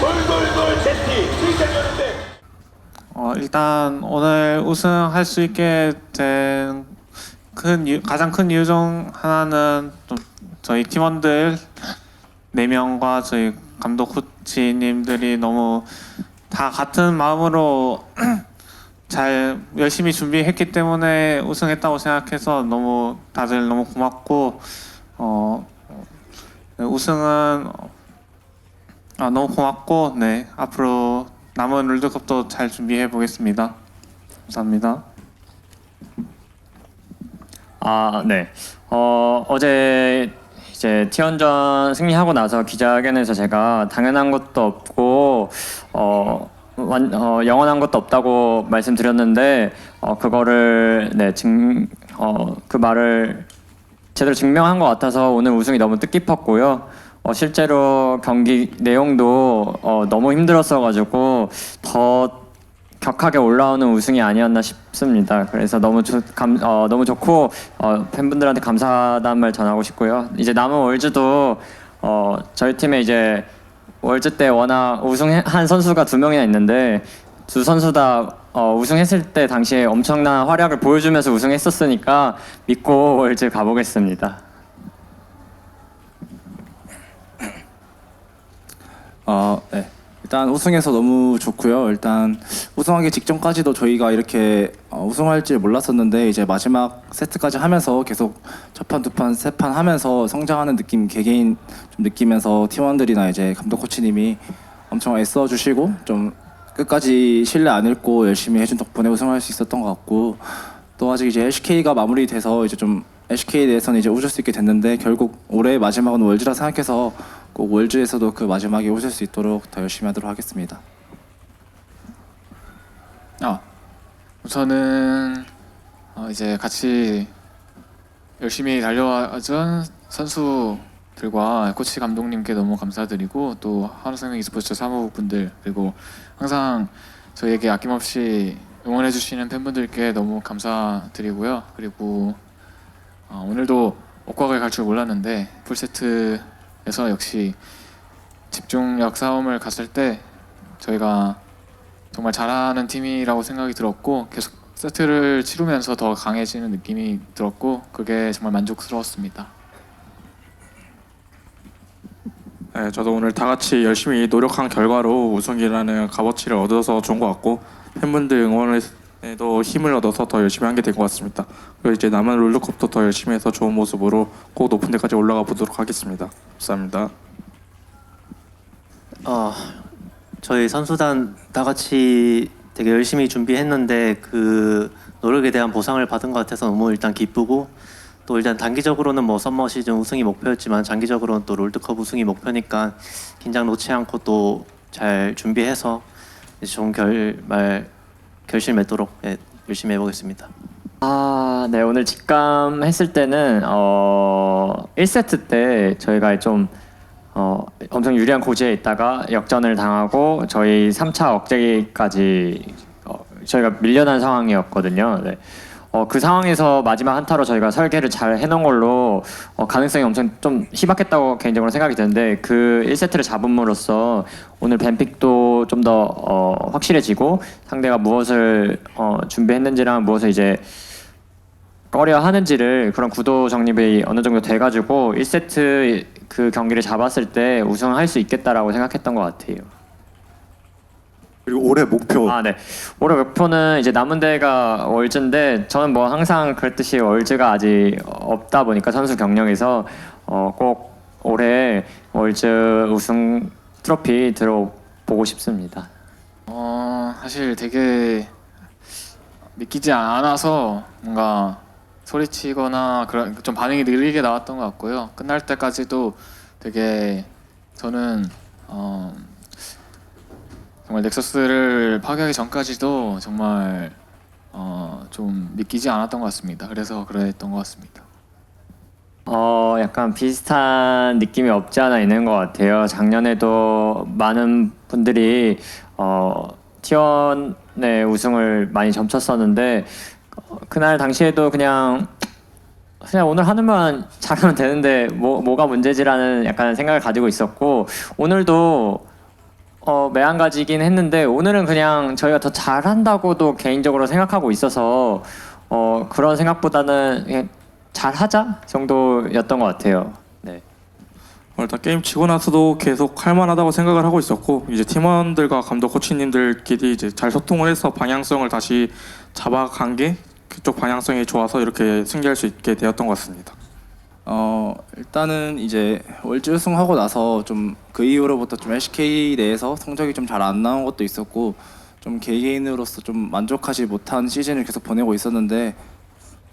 돌돌돌 제티 승자였는데. 어, 일단 오늘 우승할 수 있게 된큰 가장 큰 이유 중 하나는 좀 저희 팀원들 네 명과 저희 감독 코치님들이 너무 다 같은 마음으로 잘 열심히 준비했기 때문에 우승했다고 생각해서 너무 다들 너무 고맙고 어 네, 우승은 아, 너무 고맙고 네 앞으로 남은 롤드컵도 잘 준비해 보겠습니다. 감사합니다. 아, 네. 어, 어제 이제 티원전 승리하고 나서 기자회견에서 제가 당연한 것도 없고 어, 완, 어 영원한 것도 없다고 말씀드렸는데 어 그거를 네 증 어 그 말을 제대로 증명한 것 같아서 오늘 우승이 너무 뜻깊었고요. 어, 실제로 경기 내용도 어, 너무 힘들었어가지고 더 격하게 올라오는 우승이 아니었나 싶습니다. 그래서 너무 좋, 감, 어, 너무 좋고 어, 팬분들한테 감사하다는 말 전하고 싶고요. 이제 남은 월즈도 어, 저희 팀에 이제 월즈 때 워낙 우승한 선수가 두 명이나 있는데 두 선수 다 어, 우승했을 때 당시에 엄청난 활약을 보여주면서 우승했었으니까 믿고 월즈 가보겠습니다. 어, 네. 일단 우승해서 너무 좋고요. 일단 우승하기 직전까지도 저희가 이렇게 어, 우승할 줄 몰랐었는데 이제 마지막 세트까지 하면서 계속 첫 판, 두 판, 세 판 하면서 성장하는 느낌 개개인 좀 느끼면서 팀원들이나 이제 감독 코치님이 엄청 애써 주시고 좀 끝까지 신뢰 안 잃고 열심히 해준 덕분에 우승할 수 있었던 것 같고 또 아직 이제 LCK가 마무리돼서 이제 좀 LCK에 대해서는 이제 웃을 수 있게 됐는데 결국 올해 마지막은 월즈라 생각해서 꼭 월즈에서도 그 마지막에 웃을 수 있도록 더 열심히 하도록 하겠습니다. 아 우선은 어, 이제 같이 열심히 달려와준 선수들과 코치 감독님께 너무 감사드리고 또 한우생명 e스포츠 사무국분들 그리고 항상 저희에게 아낌없이 응원해 주시는 팬분들께 너무 감사드리고요. 그리고 어, 오늘도 옥곽을 갈 줄 몰랐는데 풀세트 에서 역시 집중력 싸움을 갔을 때 저희가 정말 잘하는 팀이라고 생각이 들었고 계속 세트를 치르면서 더 강해지는 느낌이 들었고 그게 정말 만족스러웠습니다. 네, 저도 오늘 다 같이 열심히 노력한 결과로 우승이라는 값어치를 얻어서 좋은 것 같고 팬분들 응원 에도 힘을 얻어서 더 열심히 한 게 된 것 같습니다. 그리고 이제 남은 롤드컵도 더 열심히 해서 좋은 모습으로 꼭 높은 데까지 올라가 보도록 하겠습니다. 감사합니다. 어, 저희 선수단 다 같이 되게 열심히 준비했는데 그 노력에 대한 보상을 받은 것 같아서 너무 일단 기쁘고 또 일단 단기적으로는 뭐 썸머 시즌 우승이 목표였지만 장기적으로는 또 롤드컵 우승이 목표니까 긴장 놓지 않고 또 잘 준비해서 좋은 결말 결실 맺도록 예, 열심히 해보겠습니다. 아, 네. 오늘 직감했을 때는 어 1세트 때 저희가 좀 어, 엄청 유리한 고지에 있다가 역전을 당하고 저희 3차 억제기까지 어, 저희가 밀려난 상황이었거든요. 네. 어, 그 상황에서 마지막 한타로 저희가 설계를 잘 해놓은 걸로 어, 가능성이 엄청 좀 희박했다고 개인적으로 생각이 드는데 그 1세트를 잡음으로써 오늘 뱀픽도 좀 더 어, 확실해지고 상대가 무엇을 어, 준비했는지랑 무엇을 이제 꺼려 하는지를 그런 구도 정립이 어느 정도 돼가지고 1세트 그 경기를 잡았을 때 우승할 수 있겠다라고 생각했던 것 같아요. 그리고 올해 목표 아, 네. 올해 목표는 이제 남은 대회가 월즈인데 저는 뭐 항상 그랬듯이 월즈가 아직 없다 보니까 선수 경력에서 어, 꼭 올해 월즈 우승 트로피 들어보고 싶습니다. 어 사실 되게 믿기지 않아서 뭔가 소리치거나 그런 좀 반응이 느리게 나왔던 것 같고요. 끝날 때까지도 되게 저는 어, 정말 넥서스를 파괴하기 전까지도 정말 어, 좀 믿기지 않았던 것 같습니다. 그래서 그랬던 것 같습니다. 어, 약간 비슷한 느낌이 없지 않아 있는 것 같아요. 작년에도 많은 분들이 어, T1의 우승을 많이 점쳤었는데 어, 그날 당시에도 그냥 그냥 오늘 하는 만 잘하면 되는데 뭐 뭐가 문제지라는 약간 생각을 가지고 있었고 오늘도 어, 매한가지긴 했는데 오늘은 그냥 저희가 더 잘한다고도 개인적으로 생각하고 있어서 어, 그런 생각보다는 잘하자 정도였던 것 같아요. 네. 어, 일단 게임 치고 나서도 계속 할만하다고 생각을 하고 있었고 이제 팀원들과 감독 코치님들끼리 이제 잘 소통을 해서 방향성을 다시 잡아간 게 그쪽 방향성이 좋아서 이렇게 승리할 수 있게 되었던 것 같습니다. 어 일단은 이제 월즈 우승하고 나서 좀 그 이후로부터 좀 LCK 내에서 성적이 좀 잘 안 나온 것도 있었고 좀 개개인으로서 좀 만족하지 못한 시즌을 계속 보내고 있었는데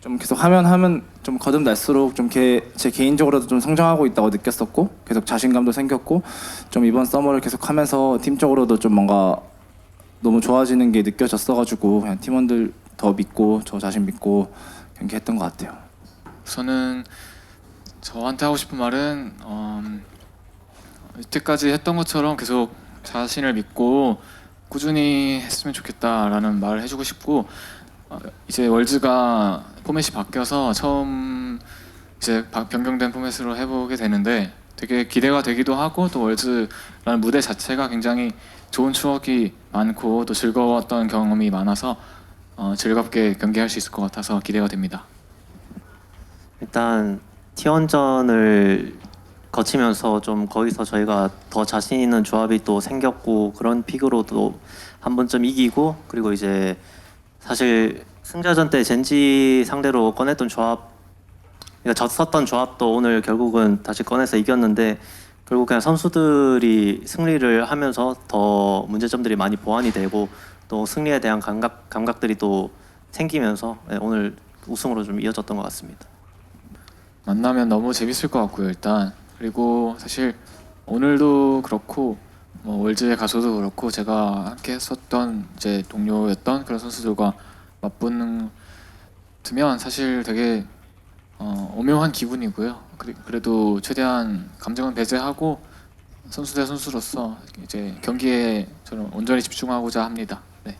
좀 계속 하면 하면 좀 거듭 날수록 좀 제 개인적으로도 좀 성장하고 있다고 느꼈었고 계속 자신감도 생겼고 좀 이번 서머를 계속 하면서 팀적으로도 좀 뭔가 너무 좋아지는 게 느껴졌어가지고 그냥 팀원들 더 믿고 저 자신 믿고 경기했던 것 같아요. 저는 저한테 하고 싶은 말은 음, 이때까지 했던 것처럼 계속 자신을 믿고 꾸준히 했으면 좋겠다라는 말을 해주고 싶고 어, 이제 월즈가 포맷이 바뀌어서 처음 이제 바- 변경된 포맷으로 해보게 되는데 되게 기대가 되기도 하고 또 월즈라는 무대 자체가 굉장히 좋은 추억이 많고 또 즐거웠던 경험이 많아서 어, 즐겁게 경기할 수 있을 것 같아서 기대가 됩니다. 일단 T1전을 거치면서 좀 거기서 저희가 더 자신 있는 조합이 또 생겼고 그런 픽으로도 한 번쯤 이기고 그리고 이제 사실 승자전 때 젠지 상대로 꺼냈던 조합 그러니까 졌었던 조합도 오늘 결국은 다시 꺼내서 이겼는데 결국 그냥 선수들이 승리를 하면서 더 문제점들이 많이 보완이 되고 또 승리에 대한 감각 감각들이 또 생기면서 네, 오늘 우승으로 좀 이어졌던 것 같습니다. 만나면 너무 재밌을 것 같고요 일단. 그리고 사실 오늘도 그렇고 뭐 월즈에 가서도 그렇고 제가 함께 했었던 이제 동료였던 그런 선수들과 맞붙는 면 사실 되게 어, 오묘한 기분이고요. 그래, 그래도 최대한 감정은 배제하고 선수 대 선수로서 이제 경기에 저는 온전히 집중하고자 합니다. 네.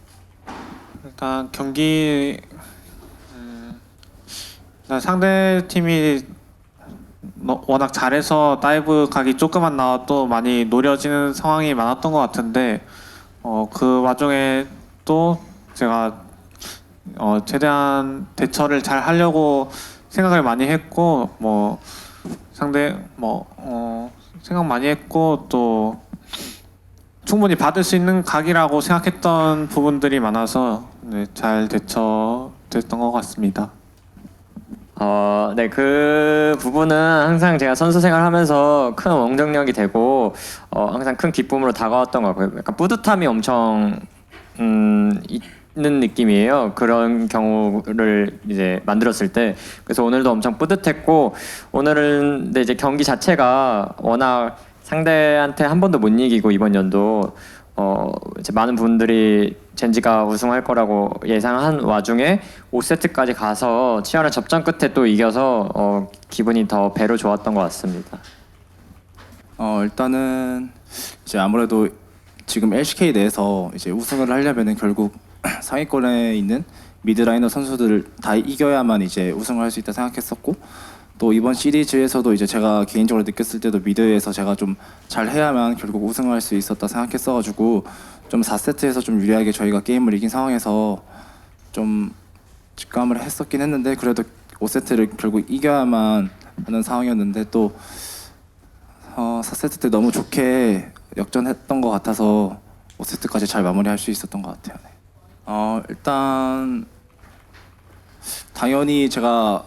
일단 경기 상대 팀이 너- 워낙 잘해서 다이브 각이 조금만 나와도 많이 노려지는 상황이 많았던 것 같은데 어, 그 와중에 또 제가 어, 최대한 대처를 잘 하려고 생각을 많이 했고 뭐 상대 뭐 어, 생각 많이 했고 또 충분히 받을 수 있는 각이라고 생각했던 부분들이 많아서 네, 잘 대처됐던 것 같습니다. 어, 네, 그 부분은 항상 제가 선수 생활하면서 큰 원동력이 되고 어, 항상 큰 기쁨으로 다가왔던 것 같고요. 약간 뿌듯함이 엄청 음, 있는 느낌이에요. 그런 경우를 이제 만들었을 때 그래서 오늘도 엄청 뿌듯했고 오늘은 근데 이제 경기 자체가 워낙 상대한테 한 번도 못 이기고 이번 연도 어 이제 많은 분들이 젠지가 우승할 거라고 예상한 와중에 5세트까지 가서 치열한 접전 끝에 또 이겨서 어 기분이 더 배로 좋았던 것 같습니다. 어 일단은 이제 아무래도 지금 LCK 내에서 이제 우승을 하려면은 결국 상위권에 있는 미드라이너 선수들을 다 이겨야만 이제 우승을 할 수 있다 생각했었고 또 이번 시리즈에서도 이제 제가 개인적으로 느꼈을 때도 미드에서 제가 좀 잘해야만 결국 우승을 할수 있었다 생각했어가지고 좀 4세트에서 좀 유리하게 저희가 게임을 이긴 상황에서 좀 직감을 했었긴 했는데 그래도 5세트를 결국 이겨야만 하는 상황이었는데 또 어, 4세트 때 너무 좋게 역전했던 것 같아서 5세트까지 잘 마무리할 수 있었던 것 같아요. 네. 어, 일단 당연히 제가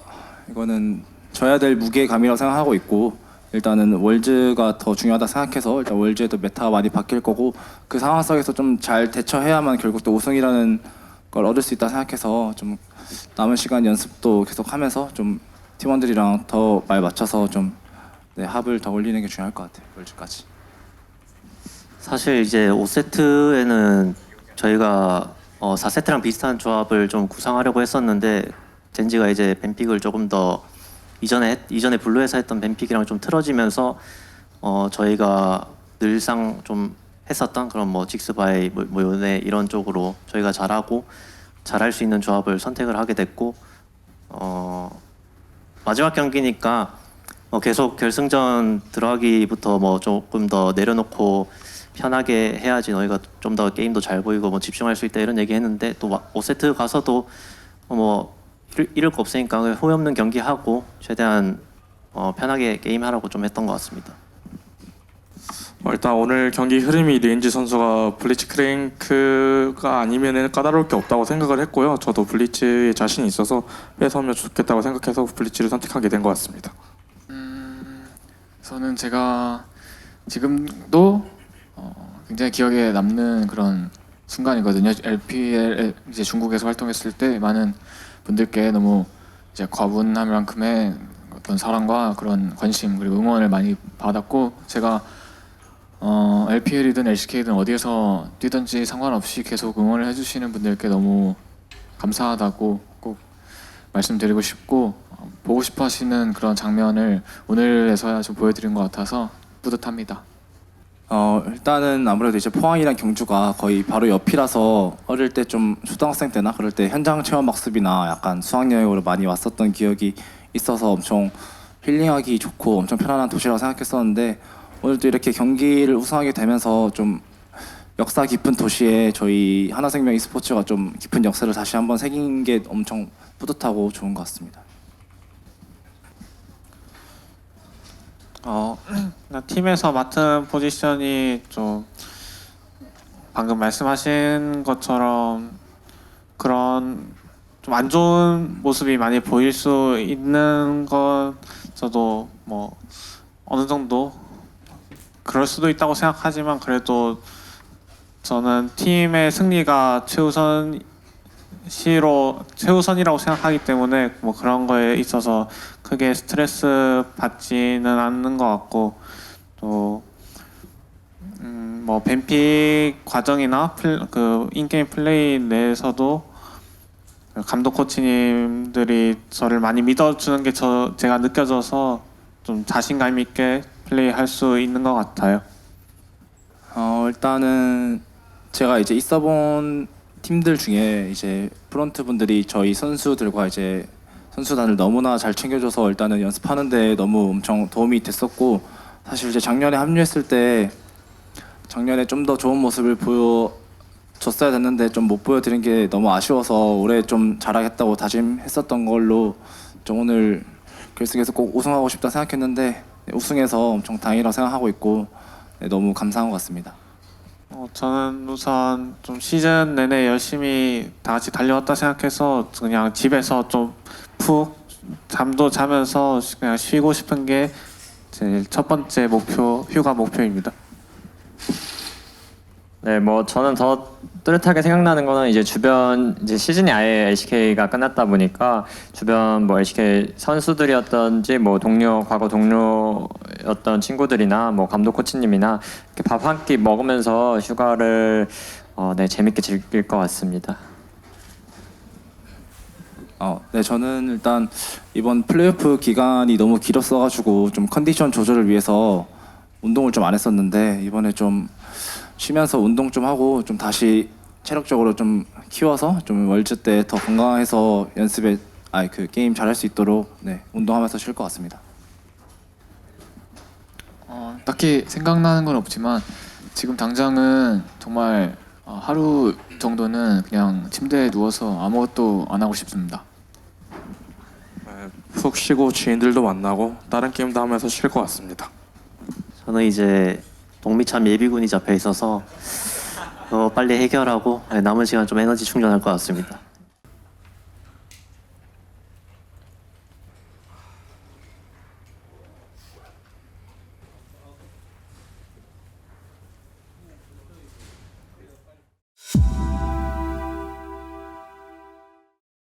이거는 져야 될 무게감이라고 생각하고 있고 일단은 월즈가 더 중요하다 생각해서 일단 월즈에도 메타가 많이 바뀔 거고 그 상황 속에서 좀 잘 대처해야만 결국 또 우승이라는 걸 얻을 수 있다 생각해서 좀 남은 시간 연습도 계속하면서 좀 팀원들이랑 더 말 맞춰서 좀 네, 합을 더 올리는 게 중요할 것 같아요. 월즈까지. 사실 이제 5세트에는 저희가 어 4세트랑 비슷한 조합을 좀 구상하려고 했었는데 젠지가 이제 뱀픽을 조금 더 이전에 했- 이전에 블루에서 했던 뱀픽이랑 좀 틀어지면서 어 저희가 늘상 좀 했었던 그런 뭐 직스바이 뭐, 뭐 요네 이런 쪽으로 저희가 잘하고 잘할 수 있는 조합을 선택을 하게 됐고 어 마지막 경기니까 어, 계속 결승전 들어가기부터 뭐 조금 더 내려놓고 편하게 해야지 너희가 좀 더 게임도 잘 보이고 뭐 집중할 수 있다 이런 얘기 했는데 또 5세트 가서도 뭐 잃을, 잃을 거 없으니까 후회 없는 경기 하고 최대한 어, 편하게 게임 하라고 좀 했던 것 같습니다. 어, 일단 오늘 경기 흐름이 리엔지 선수가 블리츠 크랭크가 아니면은 까다로울 게 없다고 생각을 했고요. 저도 블리츠에 자신이 있어서 뺏어오면 좋겠다고 생각해서 블리츠를 선택하게 된 것 같습니다. 저는 제가 지금도 어, 굉장히 기억에 남는 그런 순간이거든요. LPL 이제 중국에서 활동했을 때 많은 분들께 너무 이제 과분할 만큼의 어떤 사랑과 그런 관심 그리고 응원을 많이 받았고 제가 어, LPL이든 LCK든 어디에서 뛰든지 상관없이 계속 응원을 해주시는 분들께 너무 감사하다고 꼭 말씀드리고 싶고 어, 보고 싶어 하시는 그런 장면을 오늘에서야 좀 보여드린 것 같아서 뿌듯합니다. 어 일단은 아무래도 이제 포항이랑 경주가 거의 바로 옆이라서 어릴 때 좀 초등학생 때나 그럴 때 현장 체험 학습이나 약간 수학여행으로 많이 왔었던 기억이 있어서 엄청 힐링하기 좋고 엄청 편안한 도시라고 생각했었는데 오늘도 이렇게 경기를 우승하게 되면서 좀 역사 깊은 도시에 저희 하나생명 e스포츠가 좀 깊은 역사를 다시 한번 새긴 게 엄청 뿌듯하고 좋은 것 같습니다. 어, 나 팀에서 맡은 포지션이 좀 방금 말씀하신 것처럼 그런 좀 안 좋은 모습이 많이 보일 수 있는 건 저도 뭐 어느 정도 그럴 수도 있다고 생각하지만 그래도 저는 팀의 승리가 최우선 시로 최우선이라고 생각하기 때문에 뭐 그런 거에 있어서 크게 스트레스 받지는 않는 것 같고 또 음, 뭐 뱀픽 과정이나 플, 그 인게임 플레이 내에서도 감독 코치님들이 저를 많이 믿어주는 게 저 제가 느껴져서 좀 자신감 있게 플레이할 수 있는 것 같아요. 어 일단은 제가 이제 있어본 팀들 중에 이제 프런트 분들이 저희 선수들과 이제 선수단을 너무나 잘 챙겨줘서 일단은 연습하는데 너무 엄청 도움이 됐었고 사실 이제 작년에 합류했을 때 작년에 좀 더 좋은 모습을 보여줬어야 됐는데 좀 못 보여드린 게 너무 아쉬워서 올해 좀 잘하겠다고 다짐했었던 걸로 좀 오늘 결승에서 꼭 우승하고 싶다 생각했는데 네, 우승해서 엄청 다행이라고 생각하고 있고 네, 너무 감사한 것 같습니다. 어, 저는 우선 좀 시즌 내내 열심히 다 같이 달려왔다 생각해서 그냥 집에서 좀 푹 잠도 자면서 그냥 쉬고 싶은 게 제일 첫 번째 목표 휴가 목표입니다. 네, 뭐 저는 더 뚜렷하게 생각나는 거는 이제 주변 이제 시즌이 아예 LCK가 끝났다 보니까 주변 뭐 LCK 선수들이었던지 뭐 동료 과거 동료였던 친구들이나 뭐 감독 코치님이나 이렇게 밥 한 끼 먹으면서 휴가를 어, 네 재밌게 즐길 것 같습니다. 어, 네, 저는 일단 이번 플레이오프 기간이 너무 길었어가지고 좀 컨디션 조절을 위해서 운동을 좀 안 했었는데 이번에 좀 쉬면서 운동 좀 하고 좀 다시 체력적으로 좀 키워서 좀 월즈 때더 건강해서 연습에 아니 그 게임 잘할 수 있도록 네, 운동하면서 쉴 것 같습니다. 어, 딱히 생각나는 건 없지만 지금 당장은 정말 어, 하루 정도는 그냥 침대에 누워서 아무것도 안 하고 싶습니다. 네, 푹 쉬고 지인들도 만나고 다른 게임도 하면서 쉴 것 같습니다. 저는 이제 동미참 예비군이 잡혀 있어서 어, 빨리 해결하고 네, 남은 시간 좀 에너지 충전할 것 같습니다.